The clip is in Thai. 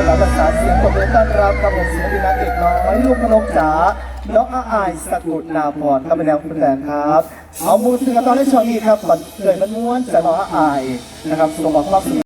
เสียงปรบมือต้อนรับกับผมศิลปินนางเอกน้อยลูกนกจ๋าน้องอาอายสกุลนาพรครับเป็นแนวคุณแดนครับ เอามือถือกันตอนในชอวงนี้ครับก่นเกิดมันม้วนจาน้องอาอายนะครับส่งบอกความ